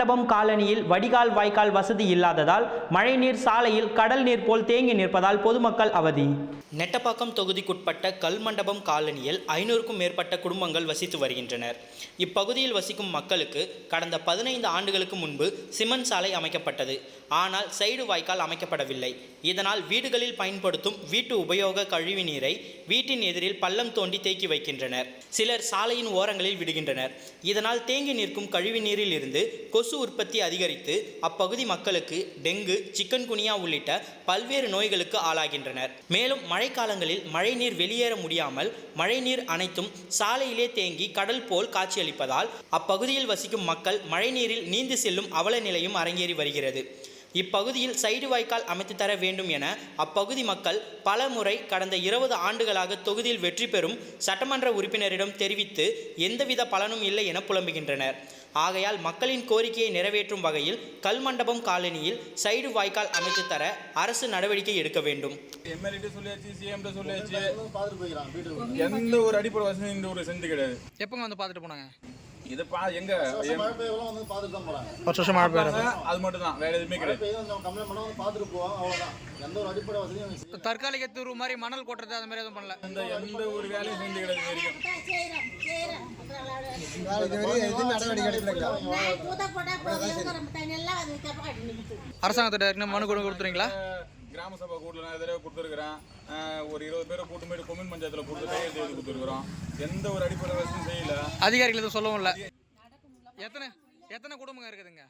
மண்டபம் காலனியில் வடிகால் வாய்க்கால் வசதி இல்லாததால் மழைநீர் சாலையில் கடல் நீர் போல் தேங்கி நிற்பதால் பொதுமக்கள் அவதி. நெட்டப்பாக்கம் தொகுதிக்குட்பட்ட கல்மண்டபம் காலனியில் ஐநூறுக்கும் மேற்பட்ட குடும்பங்கள் வசித்து வருகின்றனர். இப்பகுதியில் வசிக்கும் மக்களுக்கு கடந்த பதினைந்து ஆண்டுகளுக்கு முன்பு சிமெண்ட் சாலை அமைக்கப்பட்டது. ஆனால் சைடு வாய்க்கால் அமைக்கப்படவில்லை. இதனால் வீடுகளில் பயன்படுத்தும் வீட்டு உபயோக கழிவு நீரை வீட்டின் எதிரில் பள்ளம் தோண்டி தேக்கி வைக்கின்றனர். சிலர் சாலையின் ஓரங்களில் விடுகின்றனர். இதனால் தேங்கி நிற்கும் கழிவு நீரில் இருந்து கொசு உற்பத்தி அதிகரித்து அப்பகுதி மக்களுக்கு டெங்கு சிக்கன்குனியா உள்ளிட்ட பல்வேறு நோய்களுக்கு ஆளாகின்றனர். மேலும் மழைக்காலங்களில் மழைநீர் வெளியேற முடியாமல் மழைநீர் அனைத்தும் சாலையிலே தேங்கி கடல் போல் காட்சியளிப்பதால் அப்பகுதியில் வசிக்கும் மக்கள் மழைநீரில் நீந்து செல்லும் அவல நிலையும் அரங்கேறி வருகிறது. இப்பகுதியில் சைடு வாய்க்கால் அமைத்து தர வேண்டும் என அப்பகுதி மக்கள் பல முறை கடந்த இருபது ஆண்டுகளாக தொகுதியில் வெற்றி பெறும் சட்டமன்ற உறுப்பினரிடம் தெரிவித்து எந்தவித பலனும் இல்லை என புலம்புகின்றனர். ஆகையால் மக்களின் கோரிக்கையை நிறைவேற்றும் வகையில் கல்மண்டபம் காலனியில் சைடு வாய்க்கால் அமைத்து தர அரசு நடவடிக்கை எடுக்க வேண்டும். எம்எல்ஏ சொல்லியாச்சு சிஎம் சொல்லியாச்சு. எந்த ஒரு அடிப்படை வசதி இந்த ஒரு செஞ்சு கிடையாது. எப்போங்க வந்து பார்த்துட்டு போனாங்க? இதை பா எங்க? வருஷம் மழை பெய்யுறது அது மட்டும் தான் வேற எதுவுமே கிடையாது. தற்காலிக தீர்வு மாதிரி மணல் கொட்டுறது அந்த மாதிரி எதுவும் பண்ணல. இந்த எந்த ஒரு வேலையும் செஞ்சு கிடையாது வரைக்கும். அரசாங்கத்திட்ட மனு கொண்டு கொடுத்துறீங்களா? கிராம சபை கூட்டில் தடவை கொடுத்துருக்குறேன். ஒரு இருபது பேரை கூட்டு போயிட்டு கொம்யூன் பஞ்சாயத்தில் கொடுத்து கையெழுத்து எழுதி கொடுத்துருக்குறோம். எந்த ஒரு அடிப்படை வசதியும் செய்யல. அதிகாரிகள் எதுவும் சொல்லவும் இல்லை. எத்தனை எத்தனை குடும்பங்க இருக்குதுங்க?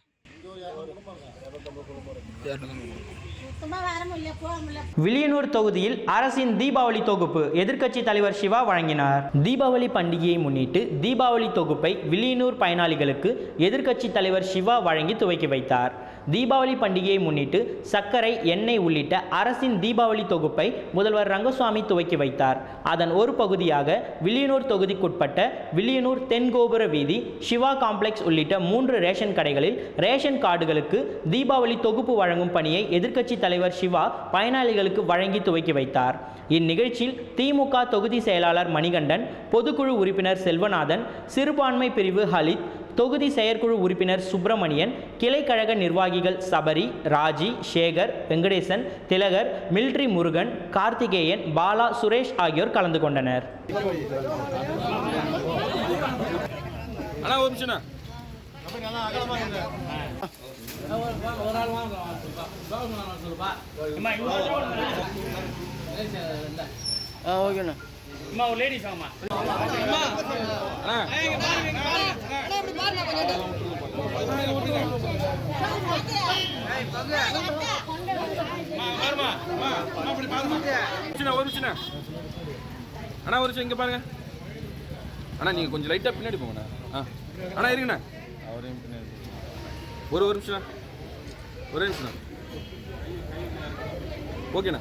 வில்லியனூர் தொகுதியில் அரசின் தீபாவளி தொகுப்பு எதிர்க்கட்சி தலைவர் சிவா வழங்கினார். தீபாவளி பண்டிகையை முன்னிட்டு தீபாவளி தொகுப்பை வில்லியனூர் பயனாளிகளுக்கு எதிர்க்கட்சி தலைவர் சிவா வழங்கி துவக்கி வைத்தார். தீபாவளி பண்டிகையை முன்னிட்டு சர்க்கரை எண்ணெய் உள்ளிட்ட அரசின் தீபாவளி தொகுப்பை முதல்வர் ரங்கசுவாமி துவக்கி வைத்தார். அதன் ஒரு பகுதியாக வில்லியனூர் தொகுதிக்குட்பட்ட வில்லியனூர் தென்கோபுர வீதி சிவா காம்ப்ளெக்ஸ் உள்ளிட்ட மூன்று ரேஷன் கடைகளில் ரேஷன் கார்டுகளுக்கு தீபாவளி தொகுப்பு வழங்கும் பணியை எதிர்க்கட்சி தலைவர் சிவா பயனாளிகளுக்கு வழங்கி துவக்கி வைத்தார். இந்நிகழ்ச்சியில் திமுக தொகுதி செயலாளர் மணிகண்டன் பொதுக்குழு உறுப்பினர் செல்வநாதன் சிறுபான்மை பிரிவு ஹலித் தொகுதி செயற்குழு உறுப்பினர் சுப்பிரமணியன் கிளைக்கழக நிர்வாகிகள் சபரி ராஜி சேகர் வெங்கடேசன் திலகர் மில்ட்ரி முருகன் கார்த்திகேயன் பாலா சுரேஷ் ஆகியோர் கலந்து கொண்டனர். அண்ணா ஒரு ஒரு நிமிஷம்ண்ணா. அண்ணா ஒரு நிமிஷம் இங்கே பாருங்க அண்ணா நீங்கள் கொஞ்சம் லைட்டாக பின்னாடி போங்கண்ணா ஆ அண்ணா இருங்கண்ணா ஒரு ஒரு நிமிஷம் ஒரே நிமிஷம். ஓகேண்ணா.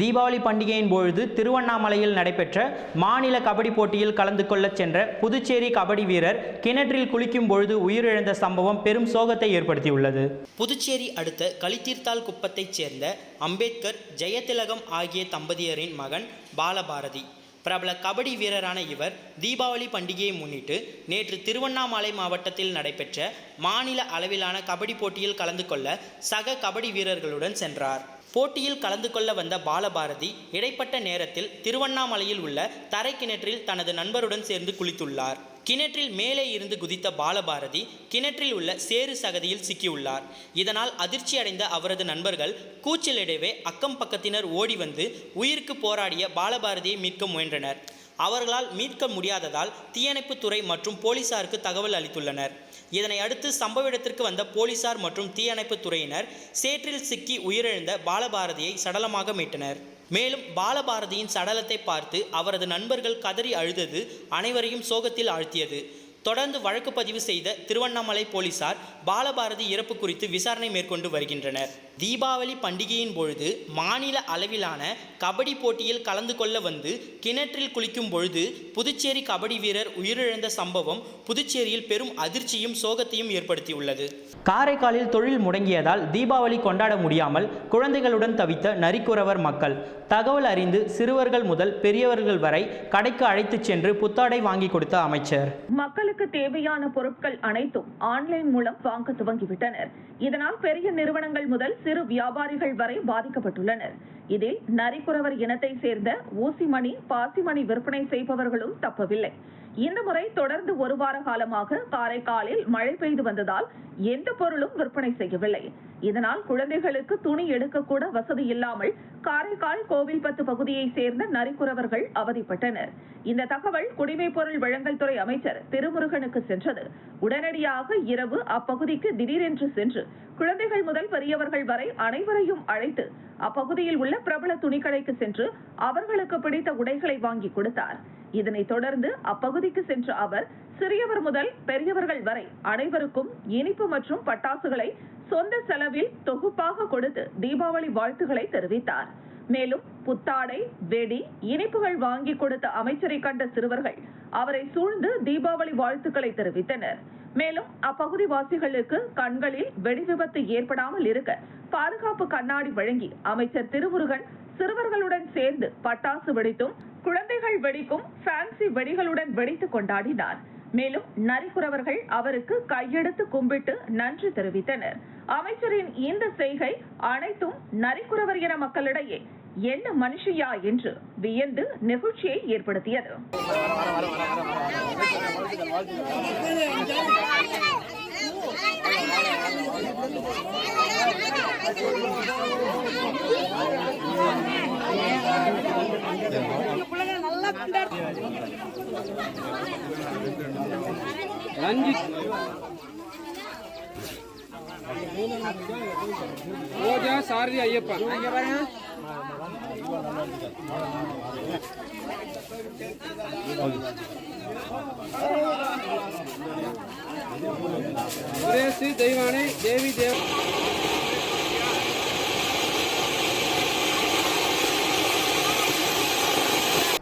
தீபாவளி பண்டிகையின் பொழுது திருவண்ணாமலையில் நடைபெற்ற மாநில கபடி போட்டியில் கலந்து கொள்ளச் சென்ற புதுச்சேரி கபடி வீரர் கிணற்றில் குளிக்கும் பொழுது உயிரிழந்த சம்பவம் பெரும் சோகத்தை ஏற்படுத்தியுள்ளது. புதுச்சேரி அடுத்த களித்தீர்த்தால் குப்பத்தைச் சேர்ந்த அம்பேத்கர் ஜெயதிலகம் ஆகிய தம்பதியரின் மகன் பாலபாரதி. பிரபல கபடி வீரரான இவர் தீபாவளி பண்டிகையை முன்னிட்டு நேற்று திருவண்ணாமலை மாவட்டத்தில் நடைபெற்ற மாநில அளவிலான கபடி போட்டியில் கலந்து கொள்ள சக கபடி வீரர்களுடன் சென்றார். போட்டியில் கலந்து கொள்ள வந்த பாலபாரதி இடைப்பட்ட நேரத்தில் திருவண்ணாமலையில் உள்ள தரை கிணற்றில் தனது நண்பருடன் சேர்ந்து குளித்துள்ளார். கிணற்றில் மேலே இருந்து குதித்த பாலபாரதி கிணற்றில் உள்ள சேறு சகதியில் சிக்கியுள்ளார். இதனால் அதிர்ச்சியடைந்த அவரது நண்பர்கள் கூச்சலிடவே அக்கம் பக்கத்தினர் ஓடி வந்து உயிருக்கு போராடிய பாலபாரதியை மீட்க முயன்றனர். அவர்களால் மீட்க முடியாததால் தீயணைப்புத்துறை மற்றும் போலீசாருக்கு தகவல் அளித்துள்ளனர். இதனை அடுத்து சம்பவ இடத்திற்கு வந்த போலீசார் மற்றும் தீயணைப்பு துறையினர் சேற்றில் சிக்கி உயிரிழந்த பாலபாரதியை சடலமாக மீட்டனர். மேலும் பாலபாரதியின் சடலத்தை பார்த்து அவரது நண்பர்கள் கதறி அழுதது அனைவரையும் சோகத்தில் ஆழ்த்தியது. தொடர்ந்து வழக்கு பதிவு செய்த திருவண்ணாமலை போலீசார் பாலபாரதி இறப்பு குறித்து விசாரணை மேற்கொண்டு வருகின்றனர். தீபாவளி பண்டிகையின் பொழுது மாநில அளவிலான கபடி போட்டியில் கலந்து கொள்ள வந்து கிணற்றில் குளிக்கும் பொழுது புதுச்சேரி கபடி வீரர் உயிரிழந்த சம்பவம் புதுச்சேரியில் பெரும் அதிர்ச்சியும் சோகத்தையும் ஏற்படுத்தியுள்ளது. காரைக்காலில் தொழில் முடங்கியதால் தீபாவளி கொண்டாட முடியாமல் குழந்தைகளுடன் தவித்த நரிக்குறவர் மக்கள். தகவல் அறிந்து சிறுவர்கள் முதல் பெரியவர்கள் வரை கடைக்கு அழைத்துச் சென்று புத்தாடை வாங்கி கொடுத்த அமைச்சர். மக்களுக்கு தேவையான பொருட்கள் அனைத்தும் ஆன்லைன் மூலம் வாங்க துவங்கிவிட்டனர். இதனால் பெரிய நிறுவனங்கள் முதல் சிறு வியாபாரிகள் வரை பாதிக்கப்பட்டுள்ளனர். இதில் நரிக்குறவர் இனத்தை சேர்ந்த ஊசிமணி பாசிமணி விற்பனை செய்பவர்களும் தப்பவில்லை. இந்த முறை தொடர்ந்து ஒரு வார காலமாக காரைக்காலில் மழை பெய்து வந்ததால் எந்த பொருளும் விற்பனை செய்யவில்லை. இதனால் குழந்தைகளுக்கு துணி எடுக்கக்கூட வசதி இல்லாமல் காரைக்கால் கோவில்பத்து பகுதியை சேர்ந்த நரிக்குறவர்கள் அவதிப்பட்டனர். இந்த தகவல் குடிமைப் பொருள் வழங்கல் துறை அமைச்சர் திருமுருகனுக்கு சென்றது. உடனடியாக இரவு அப்பகுதிக்கு திடீரென்று சென்று குழந்தைகள் முதல் பெரியவர்கள் வரை அனைவரையும் அழைத்து அப்பகுதியில் உள்ள பிரபல துணிக்கடைக்கு சென்று அவர்களுக்கு பிடித்த உடைகளை வாங்கி கொடுத்தார். இதனைத் தொடர்ந்து அப்பகுதிக்கு சென்ற அவர் சிறியவர் முதல் பெரியவர்கள் வரை அனைவருக்கும் இனிப்பு மற்றும் பட்டாசுகளை சொந்த செலவில் தொகுப்பாக கொடுத்து தீபாவளி வாழ்த்துக்களை தெரிவித்தார். மேலும் புத்தாடை வெடி இனிப்புகள் வாங்கி கொடுத்த அமைச்சரை கண்ட சிறுவர்கள் அவரை சூழ்ந்து தீபாவளி வாழ்த்துக்களை தெரிவித்தனர். மேலும் அப்பகுதி வாசிகளுக்கு கண்களில் வெடி விபத்து ஏற்படாமல் இருக்க பாதுகாப்பு கண்ணாடி வழங்கி அமைச்சர் திருமுருகன் சிறுவர்களுடன் சேர்ந்து பட்டாசு வெடித்தும் குழந்தைகள் வெடிக்கும் ஃபேன்சி வெடிகளுடன் வெடித்து கொண்டாடினார். மேலும் நரிக்குறவர்கள் அவருக்கு கையெடுத்து கும்பிட்டு நன்றி தெரிவித்தனர். அமைச்சரின் இந்த செய்கை அனைத்தும் நரிக்குறவர் என மக்களிடையே என்ன மனுஷியா என்று வியந்து நெகிழ்ச்சியை ஏற்படுத்தியது. ரோஜா சாரதி ஐயப்பன் சுரேஷ் தெய்வானை தேவி தேவ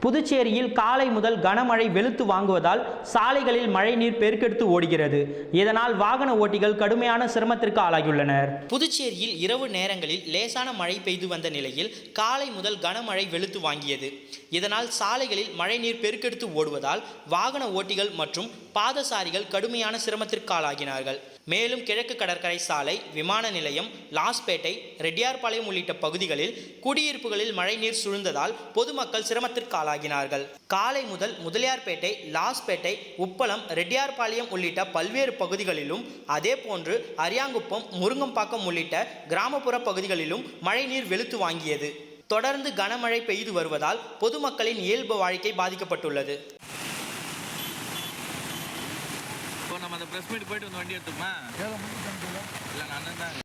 புதுச்சேரியில் காலை முதல் கனமழை வெளுத்து வாங்குவதால் சாலைகளில் மழைநீர் பெருக்கெடுத்து ஓடுகிறது. இதனால் வாகன ஓட்டிகள் கடுமையான சிரமத்திற்கு ஆளாகியுள்ளனர். புதுச்சேரியில் இரவு நேரங்களில் லேசான மழை பெய்து வந்த நிலையில் காலை முதல் கனமழை வெளுத்து வாங்கியது. இதனால் சாலைகளில் மழைநீர் பெருக்கெடுத்து ஓடுவதால் வாகன ஓட்டிகள் மற்றும் பாதசாரிகள் கடுமையான சிரமத்திற்கு ஆளாகினார்கள். மேலும் கிழக்கு கடற்கரை சாலை விமான நிலையம் லாஸ்பேட்டை ரெட்டியார்பாளையம் உள்ளிட்ட பகுதிகளில் குடியிருப்புகளில் மழைநீர் சுழ்ந்ததால் பொதுமக்கள் சிரமத்திற்கு ஆளாகினார்கள் காலை முதல் முதலியார்பேட்டை லாஸ்பேட்டை உப்பளம் ரெட்டியார்பாளையம் உள்ளிட்ட பல்வேறு பகுதிகளிலும் அதேபோன்று அரியாங்குப்பம் முருங்கம்பாக்கம் உள்ளிட்ட கிராமப்புற பகுதிகளிலும் மழைநீர் வெளுத்து வாங்கியது. தொடர்ந்து கனமழை பெய்து வருவதால் பொதுமக்களின் இயல்பு வாழ்க்கை பாதிக்கப்பட்டுள்ளது. ப்ரெஸ் மீட் போயிட்டு வந்து வண்டி எடுத்துமா இல்லை நான் தான்.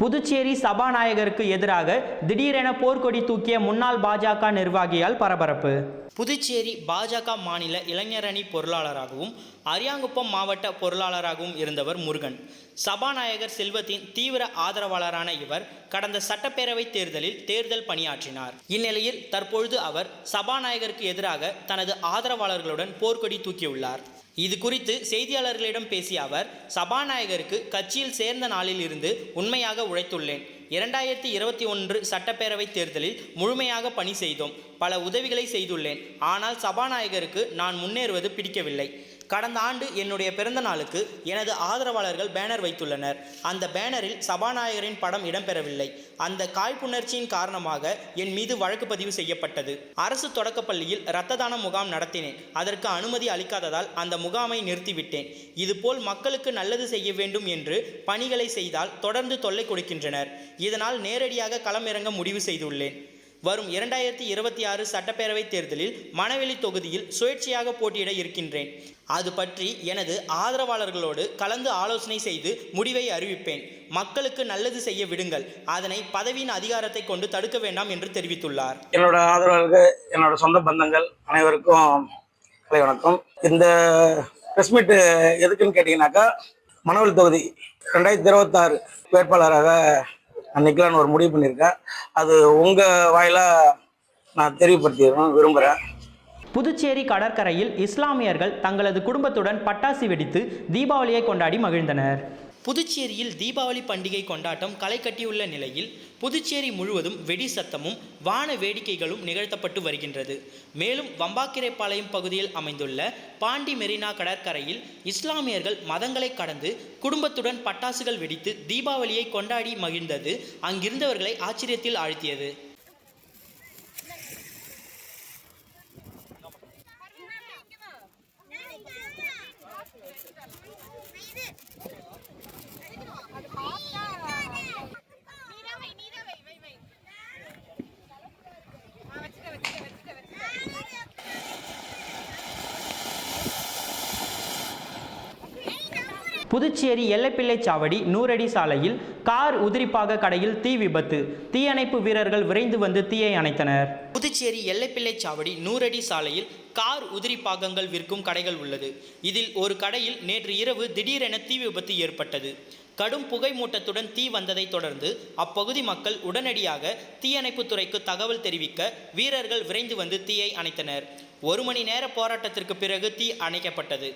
புதுச்சேரி சபாநாயகருக்கு எதிராக திடீரென போர்க்கொடி தூக்கிய முன்னாள் பாஜக நிர்வாகியால் பரபரப்பு. புதுச்சேரி பாஜக மாநில இளைஞரணி பொருளாளராகவும் அரியாங்குப்பம் மாவட்ட பொருளாளராகவும் இருந்தவர் முருகன். சபாநாயகர் செல்வத்தின் தீவிர ஆதரவாளரான இவர் கடந்த சட்டப்பேரவை தேர்தலில் தேர்தல் பணியாற்றினார். இந்நிலையில் தற்பொழுது அவர் சபாநாயகருக்கு எதிராக தனது ஆதரவாளர்களுடன் போர்க்கொடி தூக்கியுள்ளார். இது குறித்து செய்தியாளர்களிடம் பேசிய அவர் சபாநாயகருக்கு கட்சியில் சேர்ந்த நாளில் இருந்து உண்மையாக உழைத்துள்ளேன். இரண்டாயிரத்தி இருபத்தி ஒன்று சட்டப்பேரவை தேர்தலில் முழுமையாக பணி செய்தோம். பல உதவிகளை செய்துள்ளேன். ஆனால் சபாநாயகருக்கு நான் முன்னேறுவது பிடிக்கவில்லை. கடந்த ஆண்டு என்னுடைய பிறந்த நாளுக்கு எனது ஆதரவாளர்கள் பேனர் வைத்துள்ளனர். அந்த பேனரில் சபாநாயகரின் படம் இடம்பெறவில்லை. அந்த காழ்ப்புணர்ச்சியின் காரணமாக என் மீது வழக்கு பதிவு செய்யப்பட்டது. அரசு தொடக்கப்பள்ளியில் இரத்த தான முகாம் நடத்தினேன். அதற்கு அனுமதி அளிக்காததால் அந்த முகாமை நிறுத்திவிட்டேன். இதுபோல் மக்களுக்கு நல்லது செய்ய வேண்டும் என்று பணிகளை செய்தால் தொடர்ந்து தொல்லை கொடுக்கின்றனர். இதனால் நேரடியாக களமிறங்க முடிவு செய்துள்ளேன். வரும் இரண்டாயிரத்தி இருபத்தி ஆறு சட்டப்பேரவைத் தேர்தலில் மணவெளி தொகுதியில் சுயேட்சையாக போட்டியிட இருக்கின்றேன். அது பற்றி எனது ஆதரவாளர்களோடு கலந்து ஆலோசனை செய்து முடிவை அறிவிப்பேன். மக்களுக்கு நல்லது செய்ய விடுங்கள். அதனை பதவியின் அதிகாரத்தை கொண்டு தடுக்க வேண்டாம் என்று தெரிவித்துள்ளார். என்னோட ஆதரவாளர்கள் என்னோட சொந்த பந்தங்கள் அனைவருக்கும் கலை வணக்கம். இந்த பிரஸ் மீட் எதுக்குன்னு கேட்டீங்கன்னாக்கா மணவல் தொகுதி ரெண்டாயிரத்தி இருபத்தாறு வேட்பாளராக நான் நிற்கலான்னு ஒரு முடிவு பண்ணியிருக்கேன். அது உங்கள் வாயிலாக நான் தெரியப்படுத்திடணும் விரும்புகிறேன் புதுச்சேரி கடற்கரையில் இஸ்லாமியர்கள் தங்களது குடும்பத்துடன் பட்டாசு வெடித்து தீபாவளியை கொண்டாடி மகிழ்ந்தனர். புதுச்சேரியில் தீபாவளி பண்டிகை கொண்டாட்டம் களை கட்டியுள்ள நிலையில் புதுச்சேரி முழுவதும் வெடி சத்தமும் வான வேடிக்கைகளும் நிகழ்த்தப்பட்டு வருகின்றது. மேலும் வம்பாக்கிரைப்பாளையம் பகுதியில் அமைந்துள்ள பாண்டி மெரினா கடற்கரையில் இஸ்லாமியர்கள் மதங்களை கடந்து குடும்பத்துடன் பட்டாசுகள் வெடித்து தீபாவளியை கொண்டாடி மகிழ்ந்தது அங்கிருந்தவர்களை ஆச்சரியத்தில் ஆழ்த்தியது. புதுச்சேரி எல்லைப்பிள்ளை சாவடி நூறடி சாலையில் கார் உதிரிப்பாக கடையில் தீ விபத்து. தீயணைப்பு வீரர்கள் விரைந்து வந்து தீயை அணைத்தனர். புதுச்சேரி எல்லைப்பிள்ளை சாவடி நூறடி சாலையில் கார் உதிரி பாகங்கள் விற்கும் கடைகள் உள்ளது. இதில் ஒரு கடையில் நேற்று இரவு திடீரென தீ விபத்து ஏற்பட்டது. கடும் புகை மூட்டத்துடன் தீ வந்ததை தொடர்ந்து அப்பகுதி மக்கள் உடனடியாக தீயணைப்பு துறைக்கு தகவல் தெரிவிக்க வீரர்கள் விரைந்து வந்து தீயை அணைத்தனர். ஒரு மணி நேர போராட்டத்திற்கு பிறகு தீ அணைக்கப்பட்டது.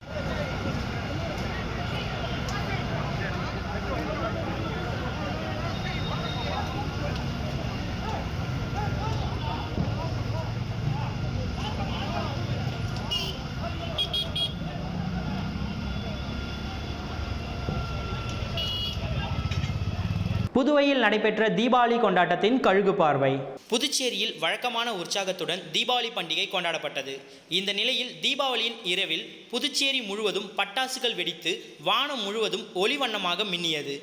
புதுவையில் நடைபெற்ற தீபாவளி கொண்டாட்டத்தின் கழுகு பார்வை. புதுச்சேரியில் வழக்கமான உற்சாகத்துடன் தீபாவளி பண்டிகை கொண்டாடப்பட்டது. இந்த நிலையில் தீபாவளியின் இரவில் புதுச்சேரி முழுவதும் பட்டாசுகள் வெடித்து வானம் முழுவதும் ஒளிவண்ணமாக மின்னியது.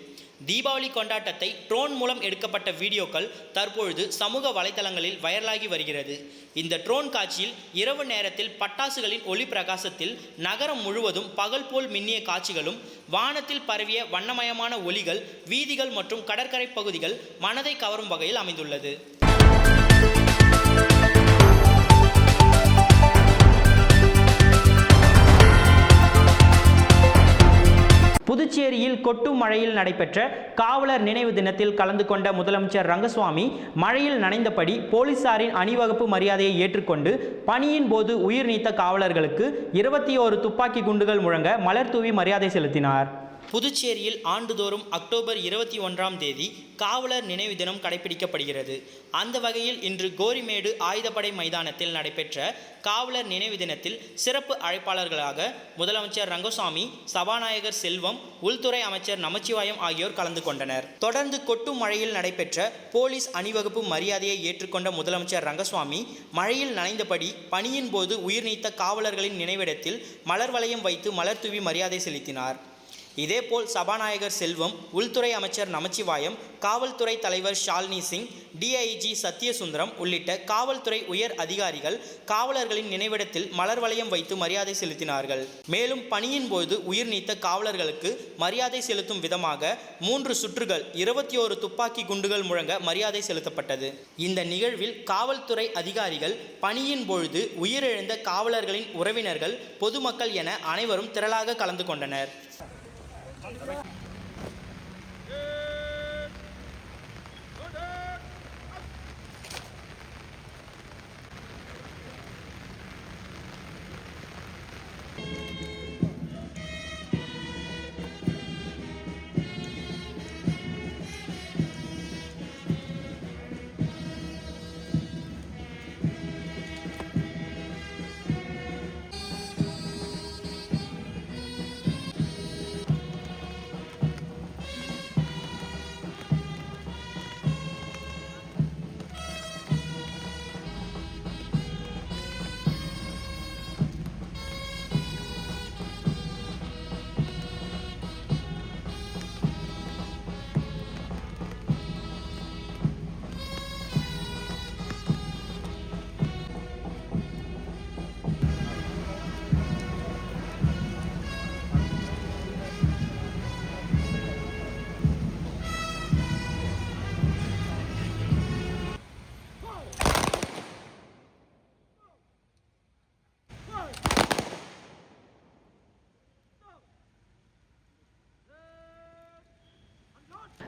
தீபாவளி கொண்டாட்டத்தை ட்ரோன் மூலம் எடுக்கப்பட்ட வீடியோக்கள் தற்பொழுது சமூக வலைதளங்களில் வைரலாகி வருகிறது. இந்த ட்ரோன் காட்சியில் இரவு நேரத்தில் பட்டாசுகளின் ஒளி பிரகாசத்தில் நகரம் முழுவதும் பகல் போல் மின்னிய காட்சிகளும் வானத்தில் பரவிய வண்ணமயமான ஒளிகள் வீதிகள் மற்றும் கடற்கரை பகுதிகள் மனதை கவரும் வகையில் அமைந்துள்ளது. புதுச்சேரியில் கொட்டும் மழையில் நடைபெற்ற காவலர் நினைவு தினத்தில் கலந்து கொண்ட முதலமைச்சர் ரங்கசுவாமி மழையில் நனைந்தபடி போலீசாரின் அணிவகுப்பு மரியாதையை ஏற்றுக்கொண்டு பணியின் போது உயிர் நீத்த காவலர்களுக்கு இருபத்தி ஓரு துப்பாக்கி குண்டுகள் முழங்க மலர் தூவி மரியாதை செலுத்தினார். புதுச்சேரியில் ஆண்டுதோறும் அக்டோபர் இருபத்தி ஒன்றாம் தேதி காவலர் நினைவு தினம் கடைபிடிக்கப்படுகிறது. அந்த வகையில் இன்று கோரிமேடு ஆயுதப்படை மைதானத்தில் நடைபெற்ற காவலர் நினைவு தினத்தில் சிறப்பு அழைப்பாளர்களாக முதலமைச்சர் ரங்கசாமி சபாநாயகர் செல்வம் உள்துறை அமைச்சர் நமச்சிவாயம் ஆகியோர் கலந்து கொண்டனர். தொடர்ந்து கொட்டும் மழையில் நடைபெற்ற போலீஸ் அணிவகுப்பு மரியாதையை ஏற்றுக்கொண்ட முதலமைச்சர் ரங்கசுவாமி மழையில் நனைந்தபடி பணியின் போது உயிர் நீத்த காவலர்களின் நினைவிடத்தில் மலர் வளையம் வைத்து மலர் தூவி மரியாதை செலுத்தினார். இதேபோல் சபாநாயகர் செல்வம் உள்துறை அமைச்சர் நமச்சிவாயம் காவல்துறை தலைவர் ஷால்னி சிங் டிஐஜி சத்யசுந்தரம் உள்ளிட்ட காவல்துறை உயர் அதிகாரிகள் காவலர்களின் நினைவிடத்தில் மலர் வளையம் வைத்து மரியாதை செலுத்தினார்கள். மேலும் பணியின் போது உயிர் நீத்த காவலர்களுக்கு மரியாதை செலுத்தும் விதமாக மூன்று சுற்றுகள் இருபத்தி ஓரு துப்பாக்கி குண்டுகள் முழங்க மரியாதை செலுத்தப்பட்டது. இந்த நிகழ்வில் காவல்துறை அதிகாரிகள் பணியின் பொழுது உயிரிழந்த காவலர்களின் உறவினர்கள் பொதுமக்கள் என அனைவரும் திரளாக கலந்து கொண்டனர். Hadi.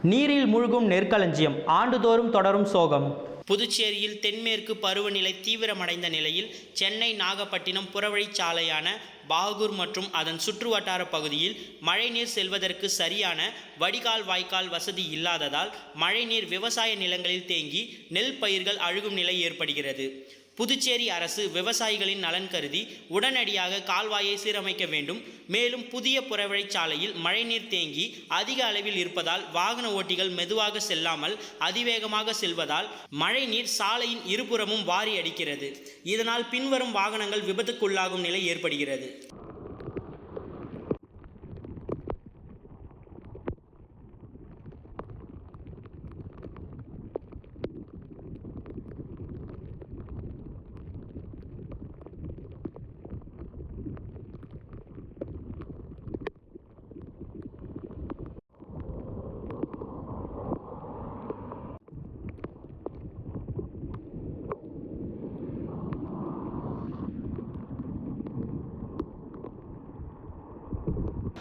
நீரில் மூழ்கும் நெற்களஞ்சியம் ஆண்டுதோறும் தொடரும் சோகம். புதுச்சேரியில் தென்மேற்கு பருவநிலை தீவிரமடைந்த நிலையில் சென்னை நாகப்பட்டினம் புறவழிச்சாலையான பாகூர் மற்றும் அதன் சுற்றுவட்டார பகுதியில் மழைநீர் செல்வதற்கு சரியான வடிகால் வாய்க்கால் வசதி இல்லாததால் மழைநீர் விவசாய நிலங்களில் தேங்கி நெல் பயிர்கள் அழுகும் நிலை ஏற்படுகிறது. புதுச்சேரி அரசு விவசாயிகளின் நலன் கருதி உடனடியாக கால்வாயை சீரமைக்க வேண்டும். மேலும் புதிய புறவழிச்சாலையில் மழைநீர் தேங்கி அதிக அளவில் இருப்பதால் வாகன ஓட்டிகள் மெதுவாக செல்லாமல் அதிவேகமாக செல்வதால் மழைநீர் சாலையின் இருபுறமும் வாரி அடிக்கிறது. இதனால் பின்வரும் வாகனங்கள் விபத்துக்குள்ளாகும் நிலை ஏற்படுகிறது.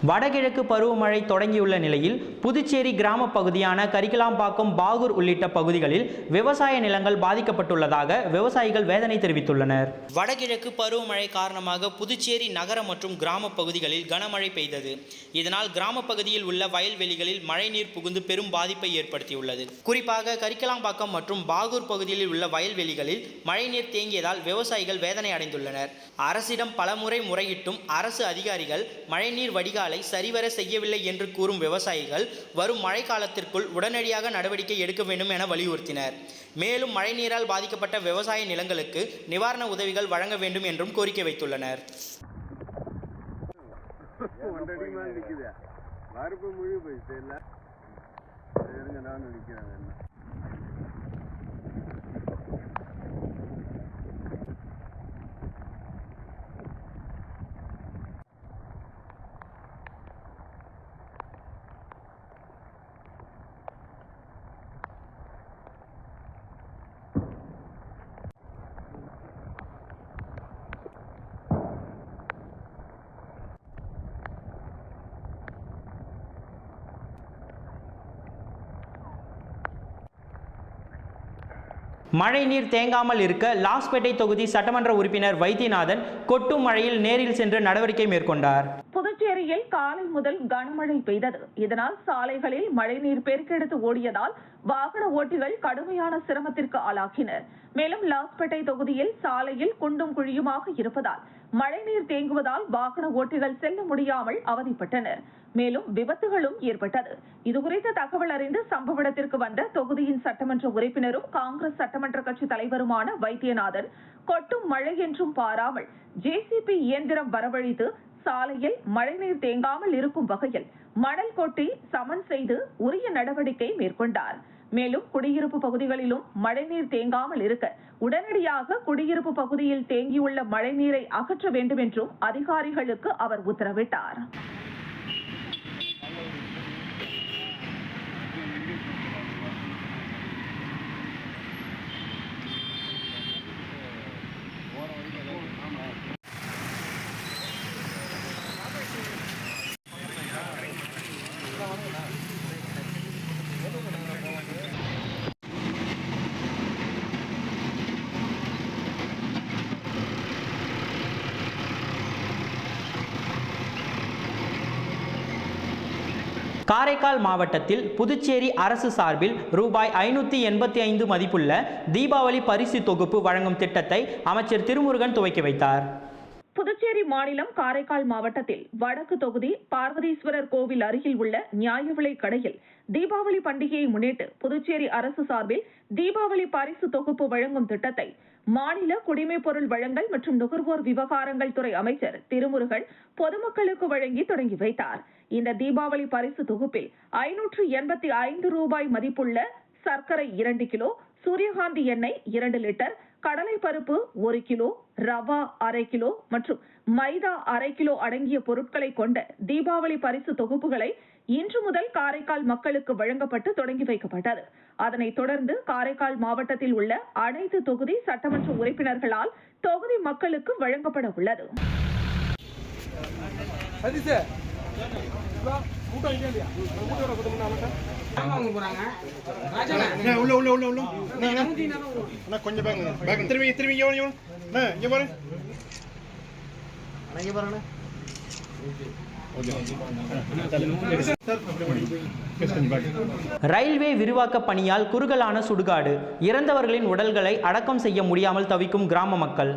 வடகிழக்கு பருவமழை தொடங்கியுள்ள நிலையில் புதுச்சேரி கிராம பகுதியான கரிக்கலாம்பாக்கம் பாகூர் உள்ளிட்ட பகுதிகளில் விவசாய நிலங்கள் பாதிக்கப்பட்டுள்ளதாக விவசாயிகள் வேதனை தெரிவித்துள்ளனர். வடகிழக்கு பருவமழை காரணமாக புதுச்சேரி நகர மற்றும் கிராம பகுதிகளில் கனமழை பெய்தது. இதனால் கிராம பகுதியில் உள்ள வயல்வெளிகளில் மழைநீர் புகுந்து பெரும் பாதிப்பை ஏற்படுத்தியுள்ளது. குறிப்பாக கரிக்கலாம்பாக்கம் மற்றும் பாகூர் பகுதியில் உள்ள வயல்வெளிகளில் மழைநீர் தேங்கியதால் விவசாயிகள் வேதனை அடைந்துள்ளனர். அரசிடம் பலமுறை முறையிட்டும் அரசு அதிகாரிகள் மழைநீர் வடிகால் சரிவர செய்யவில்லை என்று கூறும் விவசாயிகள் வரும் மழைக்காலத்திற்குள் உடனடியாக நடவடிக்கை எடுக்க வேண்டும் என வலியுறுத்தினர். மேலும் மழைநீரால் பாதிக்கப்பட்ட விவசாய நிலங்களுக்கு நிவாரண உதவிகள் வழங்க வேண்டும் என்றும் கோரிக்கை வைத்துள்ளனர். முழு போயிடுச்சு இல்லை நான் நினைக்கிறேன் மழை மழைநீர் தேங்காமல் இருக்க லாஸ்பேட்டை தொகுதி சட்டமன்ற உறுப்பினர் வைத்தியநாதன் கொட்டும் மழையில் நேரில் சென்று நடவடிக்கை மேற்கொண்டார். புதுச்சேரியில் காலை முதல் கனமழை பெய்தது. இதனால் சாலைகளில் மழைநீர் பெருக்கெடுத்து ஓடியதால் வாகன ஓட்டிகள் கடுமையான சிரமத்திற்கு ஆளாகினர். மேலும் லாஸ்பேட்டை தொகுதியில் சாலையில் குண்டும் குழியுமாக இருப்பதால் மழைநீர் தேங்குவதால் வாகன ஓட்டிகள் செல்ல முடியாமல் அவதிப்பட்டனர். மேலும் விபத்துகளும் ஏற்பட்டது. இதுகுறித்த தகவல் அறிந்து சம்பவ இடத்திற்கு வந்த தொகுதியின் சட்டமன்ற உறுப்பினரும் காங்கிரஸ் சட்டமன்ற கட்சி தலைவருமான வைத்தியநாதன் கொட்டும் மழை என்றும் பாராமல் ஜேசிபி இயந்திரம் வரவழைத்து சாலையில் மழைநீர் தேங்காமல் இருக்கும் வகையில் மணல் கொட்டி சமன் செய்து உரிய நடவடிக்கை மேற்கொண்டார். மேலும் குடியிருப்பு பகுதிகளிலும் மழைநீர் தேங்காமல் இருக்க உடனடியாக குடியிருப்பு பகுதியில் தேங்கியுள்ள மழைநீரை அகற்ற வேண்டும் என்றும் அதிகாரிகளுக்கு அவர் உத்தரவிட்டார். காரைக்கால் மாவட்டத்தில் புதுச்சேரி அரசு சார்பில் ரூபாய் ஐநூற்றி எண்பத்தி ஐந்து மதிப்புள்ள தீபாவளி பரிசு தொகுப்பு வழங்கும் திட்டத்தை அமைச்சர் திருமுருகன் துவக்கி வைத்தார். புதுச்சேரி மாநிலம் காரைக்கால் மாவட்டத்தில் வடக்கு தொகுதி பார்வதீஸ்வரர் கோவில் அருகில் உள்ள நியாய விலை கடையில் தீபாவளி பண்டிகையை முன்னிட்டு புதுச்சேரி அரசு சார்பில் தீபாவளி பரிசு தொகுப்பு வழங்கும் திட்டத்தை மாநில குடிமைப் பொருள் வழங்கல் மற்றும் நுகர்வோர் விவகாரங்கள் துறை அமைச்சர் திருமுருகன் பொதுமக்களுக்கு வழங்கி தொடங்கி வைத்தார். இந்த தீபாவளி பரிசு தொகுப்பில் ஐநூற்று எண்பத்தி ஐந்து ரூபாய் மதிப்புள்ள சர்க்கரை இரண்டு கிலோ சூரியகாந்தி எண்ணெய் இரண்டு லிட்டர் கடலை பருப்பு ஒரு கிலோ ரவா அரை கிலோ மற்றும் மைதா அரை கிலோ அடங்கிய பொருட்களை கொண்ட தீபாவளி பரிசு தொகுப்புகளை இன்று முதல் காரைக்கால் மக்களுக்கு வழங்கப்பட்டு தொடங்கி வைக்கப்பட்டது. அதனைத் தொடர்ந்து காரைக்கால் மாவட்டத்தில் உள்ள அனைத்து தொகுதி சட்டமன்ற உறுப்பினர்களால் தொகுதி மக்களுக்கு வழங்கப்பட உள்ளது. உள்ள உள்ள உள்ள உள்ள. கொஞ்சம் பேக் திரும்பி திரும்பி பாரு. பாருங்க ரயில்வே விரிவாக்க பணியால் குறுகலான சுடுகாடு. இறந்தவர்களின் உடல்களை அடக்கம் செய்ய முடியாமல் தவிக்கும் கிராம மக்கள்.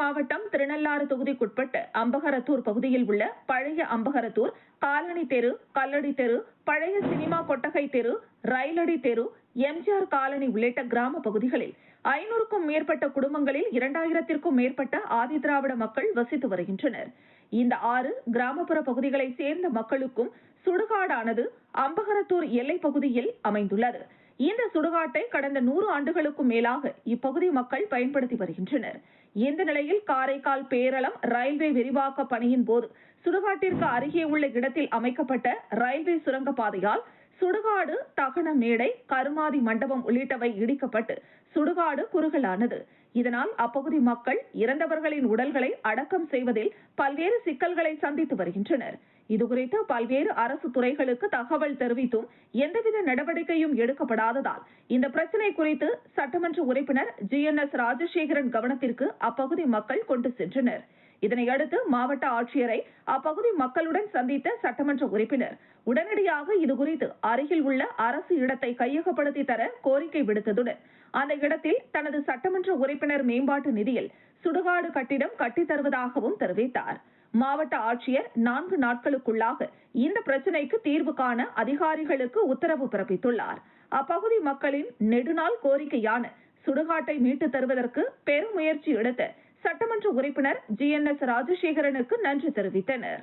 மாவட்டம் திருநள்ளாறு தொகுதிக்குட்பட்டு அம்பகரத்தூர் பகுதியில் உள்ள பழைய அம்பகரத்தூர் காலனி தெரு கல்லடி தெரு பழைய சினிமா கொட்டகை தெரு ரயிலடி தெரு எம்ஜிஆர் காலனி உள்ளிட்ட கிராம பகுதிகளில் ஐநூறுக்கும் மேற்பட்ட குடும்பங்களில் இரண்டாயிரத்திற்கும் மேற்பட்ட ஆதிதிராவிட மக்கள் வசித்து வருகின்றனர். இந்த ஆறு கிராமப்புற பகுதிகளைச் சேர்ந்த மக்களுக்கும் சுடுகாடானது அம்பகரத்தூர் எல்லைப் பகுதியில் அமைந்துள்ளது. இந்த சுடுகாட்டை கடந்த நூறு ஆண்டுகளுக்கும் மேலாக இப்பகுதி மக்கள் பயன்படுத்தி வருகின்றனர். இந்த நிலையில் காரைக்கால் பேரளம் ரயில்வே விரிவாக்க பணியின் போது சுடுகாட்டிற்கு அருகே உள்ள இடத்தில் அமைக்கப்பட்ட ரயில்வே சுரங்கப்பாதையால் சுடுகாடு தகன மேடை கருமாதி மண்டபம் உள்ளிட்டவை இடிக்கப்பட்டு சுடுகாடு குறுகலானது. இதனால் அப்பகுதி மக்கள் இறந்தவர்களின் உடல்களை அடக்கம் செய்வதில் பல்வேறு சிக்கல்களை சந்தித்து வருகின்றனர். இதுகுறித்து பல்வேறு அரசு துறைகளுக்கு தகவல் தெரிவித்தும் எந்தவித நடவடிக்கையும் எடுக்கப்படாததால் இந்த பிரச்சினை குறித்து சட்டமன்ற உறுப்பினர் ஜி என் எஸ் ராஜசேகரன் கவனத்திற்கு அப்பகுதி மக்கள் கொண்டு சென்றனர். இதனையடுத்து மாவட்ட ஆட்சியரை அப்பகுதி மக்களுடன் சந்தித்த சட்டமன்ற உறுப்பினர் உடனடியாக இதுகுறித்து அருகில் உள்ள அரசு இடத்தை கையகப்படுத்தி தர கோரிக்கை விடுத்ததுடன் அந்த இடத்தில் தனது சட்டமன்ற உறுப்பினர் மேம்பாட்டு நிதியில் சுடுகாடு கட்டிடம் கட்டித் தருவதாகவும் தெரிவித்தார். மாவட்ட ஆட்சியர் நான்கு நாட்களுக்குள்ளாக இந்த பிரச்சினைக்கு தீர்வு காண அதிகாரிகளுக்கு உத்தரவு பிறப்பித்துள்ளார். அப்பகுதி மக்களின் நெடுநாள் கோரிக்கையான சுடுகாட்டை மீட்டு தருவதற்கு பெரும் முயற்சி எடுத்த சட்டமன்ற உறுப்பினர் ஜி என் எஸ் ராஜசேகரனுக்கு நன்றி தெரிவித்தனர்.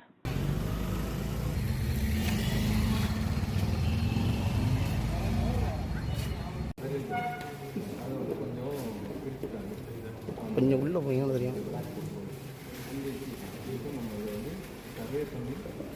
கொஞ்சம் உள்ள போய் தெரியும்? from you.